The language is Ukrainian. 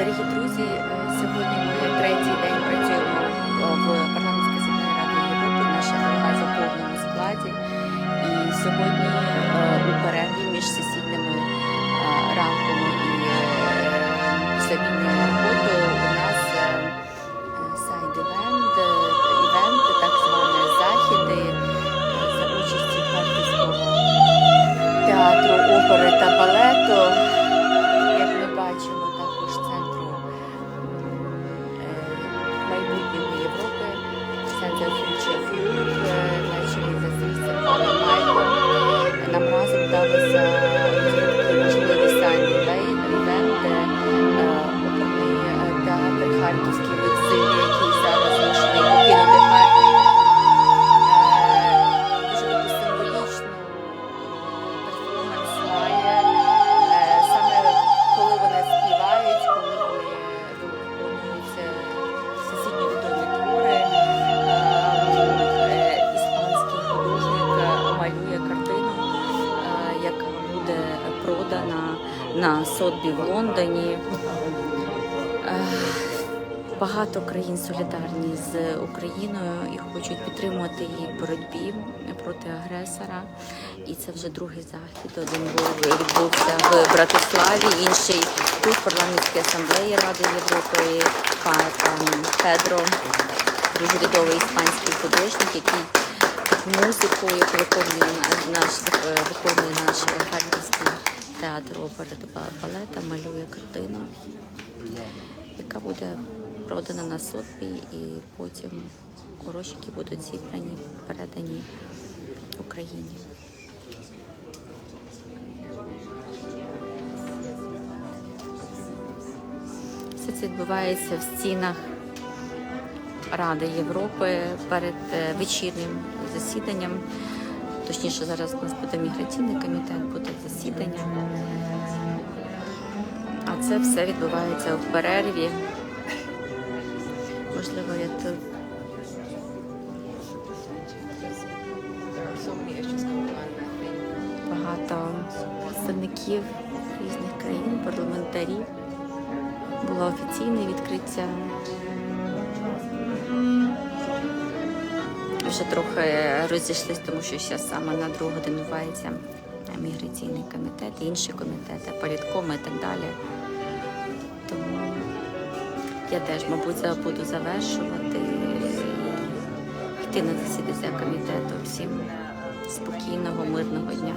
Дорогі друзі, Jesus. На Сотбі в Лондоні. Е, Багато країн солідарні з Україною і хочуть підтримувати її боротьбі проти агресора. І це вже другий захід. Один був відбувся в Братиславі, інший тут в парламентській асамблеї Ради Європи. Пан Педро, дуже відомий іспанський художник, який музику, яку виконує наш театр опери балета, малює картину яка буде продана на Сотбі і потім грошики будуть зібрані, передані Україні. Все це відбувається в стінах Ради Європи перед е, вечірнім засіданням. Точніше, зараз у нас буде міграційний комітет, буде засідання. А це все відбувається в перерві. Можливо, я тут. Багато представників різних країн, парламентарів. Було офіційне відкриття. Вже трохи розійшлись, тому що зараз саме на другу годинувається міграційний комітет, інші комітети, політкоми і так далі. Тому я теж, мабуть, буду завершувати і йти на засідання комітету. Всім спокійного, мирного дня.